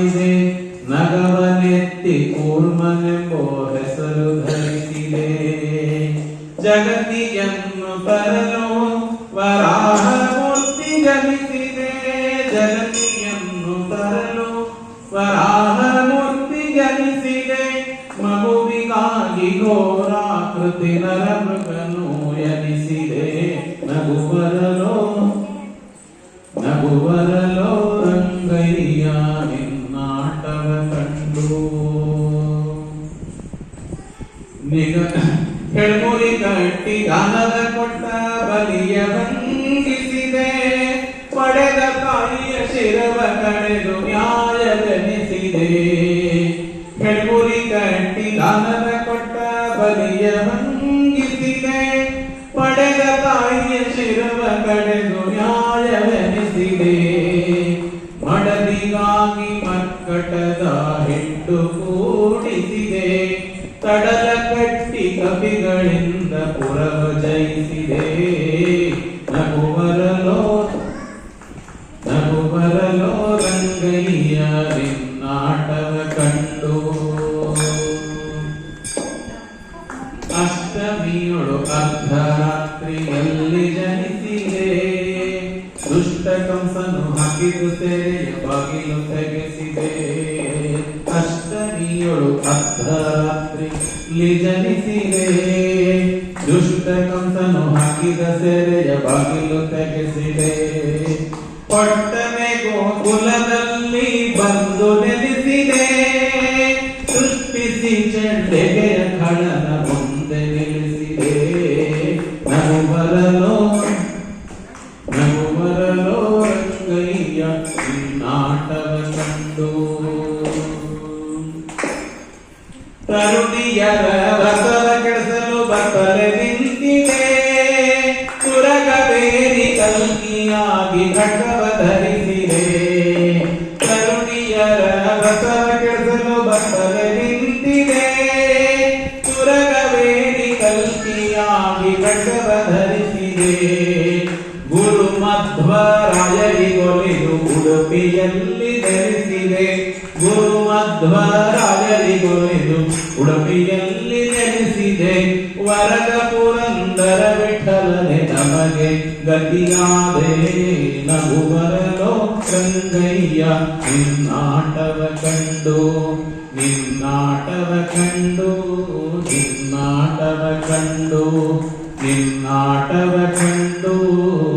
ಕಾಣಿದೆ ನಗವನೆತ್ತಿ ಕೂರ್ಮನೆಂಬೋ ಹೆಸರು ಧರಿಸಿದೆ ಜಗತಿಯನ್ನು ತರಲು ವರಾಹ ಮೂರ್ತಿ ಜನಿಸಿದೆ ಜಗತಿಯನ್ನು ತರಲು ವರಾಹ ಮೂರ್ತಿ ಜನಿಸಿದೆ ಮಗುವಿಗಾಗಿ ಘೋರಾಕೃತಿ ನರಮೃಗನು ಎನಿಸಿದೆ ನಗು ಬರಲೋ ನಗು ಬರಲೋ ರಂಗಯ್ಯ ನಿಗ ಹೆಳ್ಮುರಿ ಕಟ್ಟಿ ಗಾನದ ಕೊಟ್ಟ ಬಲಿಯ ಭಂಗಿಸಿದೆ ಪಡೆದ ತಾಯಿಯ ಶಿರವ ಕಡೆದು ನ್ಯಾಯವೆನಿಸಿದೆ ಹೆಳ್ಮುರಿ ಕಟ್ಟಿ ಗಾನದ ಕೊಟ್ಟ ಬಲಿಯ ಭಂಗಿಸಿದೆ ಪಡೆದ ತಾಯಿಯ ಶಿರವ ಕಡೆದು ನ್ಯಾಯವೆನಿಸಿದೆ ಮಡದಿಗಾಗಿ ಮಕ್ಕಟದ ಹಿಟ್ಟು ಕೂಡಿಸಿದೆ ತಡಲ ಕಟ್ಟಿ ಕವಿಗಳಿಂದ ಪುರವ ಜಯಿಸಿದೆ. ನಗುವರಲೋ ನಗುವರಲೋ ರಂಗಯ್ಯ, ನಿನ್ನಾಟವ ಕಂಡು. ಅಷ್ಟಮಿಯೊಳು ಅರ್ಧರಾತ್ರಿಯಲ್ಲಿ ಜನಿಸಿದೆ. ದುಷ್ಟ ಕಂಸನು ಹಾಕಿದು ಸೆರೆಯ ಅರ್ಧರಾತ್ರಿಯಲ್ಲಿ ಜನಿಸಿದೆ ದುಷ್ಟ ಕಂಸನು ಹಾಕಿದ ಸೆರೆಯ ಬಾಗಿಲು ತೆಗೆಸಿದೆ ಪಟ್ಟನೆ ಗೋಕುಲದಲ್ಲಿ ಬಂದು ನೆಲೆಸಿದೆ. ಸೃಷ್ಟಿಸಿ ಚೆಂಡೆಗೆಯ ಖಳನ ಮುಂದೆ ನಿಲ್ಲಿಸಿದೆ. ನಗು ಬರಲೋ ನಗು ಬರಲೋ ರಂಗಯ್ಯ ನಾಟವ ಕಂಡು. ತರುಣಿಯರ ರಸವ ಕೆಡಿಸಲು ಬತ್ತಲೆ ನಿಂತಿದೆ ತುರಗಬೇರಿ ಕಲ್ಕಿಯಾಗಿ ಖಡ್ಗವ ಧರಿಸಿದೆ ತರುಣಿಯರ ರಸವ ಕೆಡಿಸಲು ತುರಗಬೇರಿ ಕಲ್ಕಿಯಾಗಿ ಖಡ್ಗವ ಧರಿಸಿದೆ ಗುರು ಮಧ್ವರಾಯರಿಗೊಲಿದು ಉಡುಪಿಯಲ್ಲಿ ಗುರು ಮಧ್ವರಾಯರಿಗೊಲಿದು ಉಡುಪಿಯಲ್ಲಿ ನೆಲೆಸಿದೆ. ವರದ ಪುರಂದರ ವಿಠಲನೆ ನಮಗೆ ಗತಿಯಾದೆ. ನಗು ಬರಲೋ ರಂಗಯ್ಯ ನಿನ್ನಾಟವ ಕಂಡು ನಿನ್ನಾಟವ ಕಂಡು ನಿನ್ನಾಟವ ಕಂಡು ನಿನ್ನಾಟವ ಕಂಡು.